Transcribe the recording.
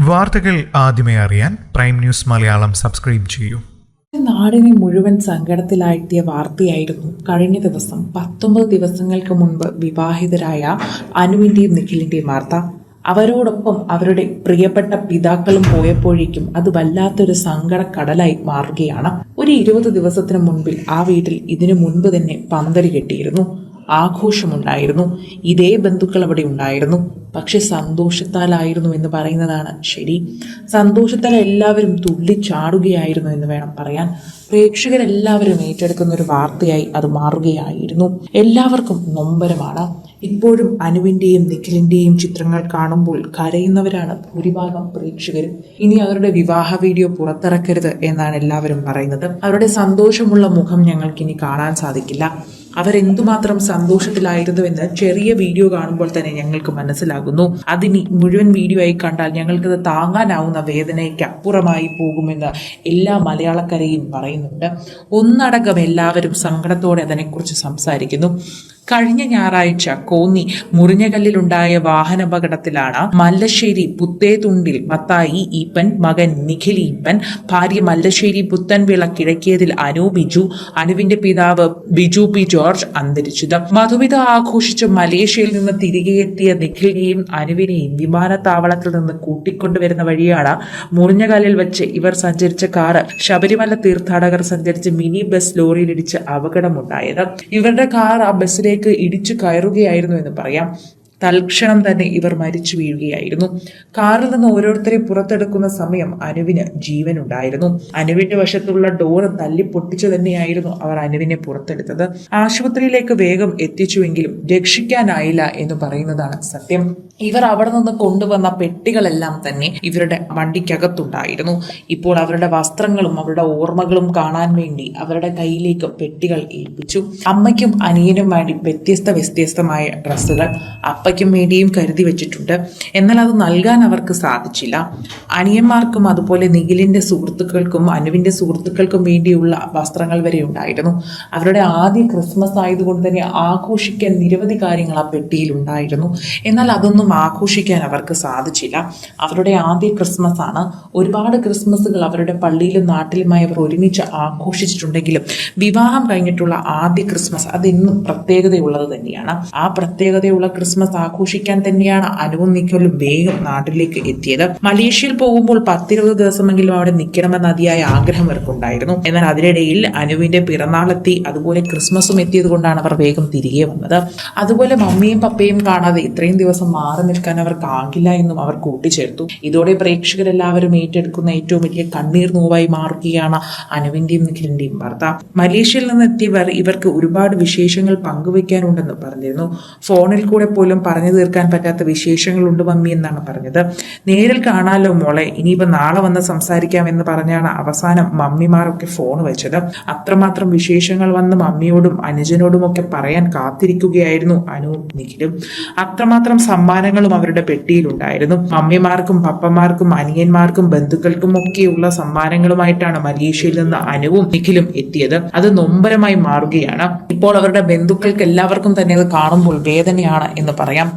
വാർത്തകൾ ആദ്യമേ അറിയാൻ പ്രൈം ന്യൂസ് മലയാളം സബ്സ്ക്രൈബ് ചെയ്യൂ. നാടിനെ മുഴുവൻ സങ്കടത്തിലാഴ്ത്തിയ വാർത്തയായിരുന്നു കഴിഞ്ഞ ദിവസം. പത്തൊമ്പത് ദിവസങ്ങൾക്ക് മുൻപ് വിവാഹിതരായ അനുവിന്റെയും നിഖിലിന്റെയും വാർത്ത. അവരോടൊപ്പം അവരുടെ പ്രിയപ്പെട്ട പിതാക്കളും പോയപ്പോഴേക്കും അത് വല്ലാത്തൊരു സങ്കട കടലായി മാറുകയാണ്. ഒരു ഇരുപത് ദിവസത്തിന് മുൻപിൽ ആ വീട്ടിൽ ഇതിനു മുൻപ് തന്നെ പന്തലി കെട്ടിയിരുന്നു. ആഘോഷമുണ്ടായിരുന്നു. ഇതേ ബന്ധുക്കൾ അവിടെ ഉണ്ടായിരുന്നു. പക്ഷെ സന്തോഷത്താലായിരുന്നു എന്ന് പറയുന്നതാണ് ശരി. സന്തോഷത്താൽ എല്ലാവരും തുള്ളിച്ചാടുകയായിരുന്നു എന്ന് വേണം പറയാൻ. പ്രേക്ഷകരെല്ലാവരും ഏറ്റെടുക്കുന്ന ഒരു വാർത്തയായി അത് മാറുകയായിരുന്നു. എല്ലാവർക്കും നൊമ്പരമാണ്. ഇപ്പോഴും അനുവിന്റെയും നിഖിലിന്റെയും ചിത്രങ്ങൾ കാണുമ്പോൾ കരയുന്നവരാണ് ഭൂരിഭാഗം പ്രേക്ഷകരും. ഇനി അവരുടെ വിവാഹ വീഡിയോ പുറത്തിറക്കരുത് എന്നാണ് എല്ലാവരും പറയുന്നത്. അവരുടെ സന്തോഷമുള്ള മുഖം ഞങ്ങൾക്ക് ഇനി കാണാൻ സാധിക്കില്ല. അവരെന്തുമാത്രം സന്തോഷത്തിലായിരുന്നുവെന്ന് ചെറിയ വീഡിയോ കാണുമ്പോൾ തന്നെ ഞങ്ങൾക്ക് മനസ്സിലാകുന്നു. അതിനി മുഴുവൻ വീഡിയോ ആയി കണ്ടാൽ ഞങ്ങൾക്കത് താങ്ങാനാവുന്ന വേദനയ്ക്ക് അപ്പുറമായി പോകുമെന്ന് എല്ലാ മലയാളക്കരയും പറയുന്നുണ്ട്. ഒന്നടങ്കം എല്ലാവരും സങ്കടത്തോടെ അതിനെക്കുറിച്ച് സംസാരിക്കുന്നു. കഴിഞ്ഞ ഞായറാഴ്ച കോന്നി മുറിഞ്ഞകല്ലിലുണ്ടായ വാഹനാപകടത്തിലാണ് മല്ലശ്ശേരി പുത്തേതുണ്ടിൽ മത്തായി ഈപ്പൻ മകൻ നിഖിൽ ഈപ്പൻ ഭാര്യ മല്ലശ്ശേരി പുത്തൻവിള കിഴക്കിയതിൽ അനു ബിജു അനുവിന്റെ പിതാവ് ബിജു പി ജോർജ് അന്തരിച്ചത്. മധുവിധ ആഘോഷിച്ച് മലേഷ്യയിൽ നിന്ന് തിരികെ എത്തിയ നിഖിലിനെയും അനുവിനെയും വിമാനത്താവളത്തിൽ നിന്ന് കൂട്ടിക്കൊണ്ടുവരുന്ന വഴിയാണ് മുറിഞ്ഞകല്ലിൽ വെച്ച് ഇവർ സഞ്ചരിച്ച കാറ്. ശബരിമല തീർത്ഥാടകർ സഞ്ചരിച്ച് മിനി ബസ് ലോറിയിലിടിച്ച് അപകടമുണ്ടായത്. ഇവരുടെ കാർ ആ ബസ്സിലേക്ക് ഇടിച്ചു കയറുകയായിരുന്നു എന്ന് പറയാം. തൽക്ഷണം തന്നെ ഇവർ മരിച്ചു വീഴുകയായിരുന്നു. കാറിൽ നിന്ന് ഓരോരുത്തരെ പുറത്തെടുക്കുന്ന സമയം അനുവിന് ജീവനുണ്ടായിരുന്നു. അനുവിന്റെ വശത്തുള്ള ഡോർ തല്ലി പൊട്ടിച്ചു തന്നെയായിരുന്നു അവർ അനുവിനെ പുറത്തെടുത്തത്. ആശുപത്രിയിലേക്ക് വേഗം എത്തിച്ചുവെങ്കിലും രക്ഷിക്കാനായില്ല എന്ന് പറയുന്നതാണ് സത്യം. ഇവർ അവിടെ നിന്ന് കൊണ്ടുവന്ന പെട്ടികളെല്ലാം തന്നെ ഇവരുടെ വണ്ടിക്കകത്തുണ്ടായിരുന്നു. ഇപ്പോൾ അവരുടെ വസ്ത്രങ്ങളും അവരുടെ ഓർമ്മകളും കാണാൻ വേണ്ടി അവരുടെ കയ്യിലേക്ക് പെട്ടികൾ ഏൽപ്പിച്ചു. അമ്മയ്ക്കും അനിയനും വേണ്ടി വ്യത്യസ്ത വ്യത്യസ്തമായ ഡ്രസ്സുകൾ അപ്പയ്ക്കും വേണ്ടിയും കരുതി വെച്ചിട്ടുണ്ട്. എന്നാൽ അത് നൽകാൻ അവർക്ക് സാധിച്ചില്ല. അനിയന്മാർക്കും അതുപോലെ നിഖിലിന്റെ സുഹൃത്തുക്കൾക്കും അനുവിന്റെ സുഹൃത്തുക്കൾക്കും വേണ്ടിയുള്ള വസ്ത്രങ്ങൾ വരെ ഉണ്ടായിരുന്നു. അവരുടെ ആദ്യ ക്രിസ്മസ് ആയതുകൊണ്ട് തന്നെ ആഘോഷിക്കാൻ നിരവധി കാര്യങ്ങൾ ആ പെട്ടിയിൽ ഉണ്ടായിരുന്നു. എന്നാൽ അതൊന്നും ആഘോഷിക്കാൻ അവർക്ക് സാധിച്ചില്ല. അവരുടെ ആദ്യ ക്രിസ്മസ് ആണ്. ഒരുപാട് ക്രിസ്മസുകൾ അവരുടെ പള്ളിയിലും നാട്ടിലുമായി അവർ ഒരുമിച്ച് ആഘോഷിച്ചിട്ടുണ്ടെങ്കിലും വിവാഹം കഴിഞ്ഞിട്ടുള്ള ആദ്യ ക്രിസ്മസ് അതെന്നും പ്രത്യേകതയുള്ളത് തന്നെയാണ്. ആ പ്രത്യേകതയുള്ള ക്രിസ്മസ് ആഘോഷിക്കാൻ തന്നെയാണ് അനുവും നിക്കലും വേഗം നാട്ടിലേക്ക് എത്തിയത്. മലേഷ്യയിൽ പോകുമ്പോൾ പത്തിരുപത് ദിവസമെങ്കിലും അവിടെ നിൽക്കണമെന്ന അതിയായ ആഗ്രഹം അവർക്കുണ്ടായിരുന്നു. എന്നാൽ അതിനിടയിൽ അനുവിന്റെ പിറന്നാളെത്തി അതുപോലെ ക്രിസ്മസും എത്തിയത് കൊണ്ടാണ് അവർ വേഗം തിരികെ വന്നത്. അതുപോലെ മമ്മിയും പപ്പയും കാണാതെ ഇത്രയും ദിവസം മാറി നിൽക്കാൻ അവർക്കാകില്ല എന്നും അവർ കൂട്ടിച്ചേർത്തു. ഇതോടെ പ്രേക്ഷകരെല്ലാവരും ഏറ്റെടുക്കുന്ന ഏറ്റവും വലിയ കണ്ണീർ നോവായി മാറുകയാണ് അനുവിന്റെയും നിഖിലിന്റെയും വാർത്ത. മലേഷ്യയിൽ നിന്നെത്തിയവർ ഇവർക്ക് ഒരുപാട് വിശേഷങ്ങൾ പങ്കുവെക്കാനുണ്ടെന്ന് പറഞ്ഞിരുന്നു. ഫോണിൽ കൂടെ പോലും പറഞ്ഞു തീർക്കാൻ പറ്റാത്ത വിശേഷങ്ങളുണ്ട് മമ്മി എന്നാണ് പറഞ്ഞത്. നേരിൽ കാണാലോ മോളെ? ഇനിയിപ്പോ നാളെ വന്ന് സംസാരിക്കാം എന്ന് പറഞ്ഞാണ് അവസാനം മമ്മിമാരൊക്കെ ഫോൺ വെച്ചത്. അത്രമാത്രം വിശേഷങ്ങൾ വന്ന് മമ്മിയോടും അനുജനോടും ഒക്കെ പറയാൻ കാത്തിരിക്കുകയായിരുന്നു അനുവും നിഖിലും. അത്രമാത്രം സമ്മാനങ്ങളും അവരുടെ പെട്ടിയിലുണ്ടായിരുന്നു. അമ്മമാർക്കും പപ്പമാർക്കും അനിയന്മാർക്കും ബന്ധുക്കൾക്കും ഒക്കെയുള്ള സമ്മാനങ്ങളുമായിട്ടാണ് മലേഷ്യയിൽ നിന്ന് അനുവും നിഖിലും എത്തിയത്. അത് നൊമ്പരമായി മാറുകയാണ്. ഇപ്പോൾ അവരുടെ ബന്ധുക്കൾക്ക് എല്ലാവർക്കും തന്നെ അത് കാണുമ്പോൾ വേദനയാണ് എന്ന് പറയാം.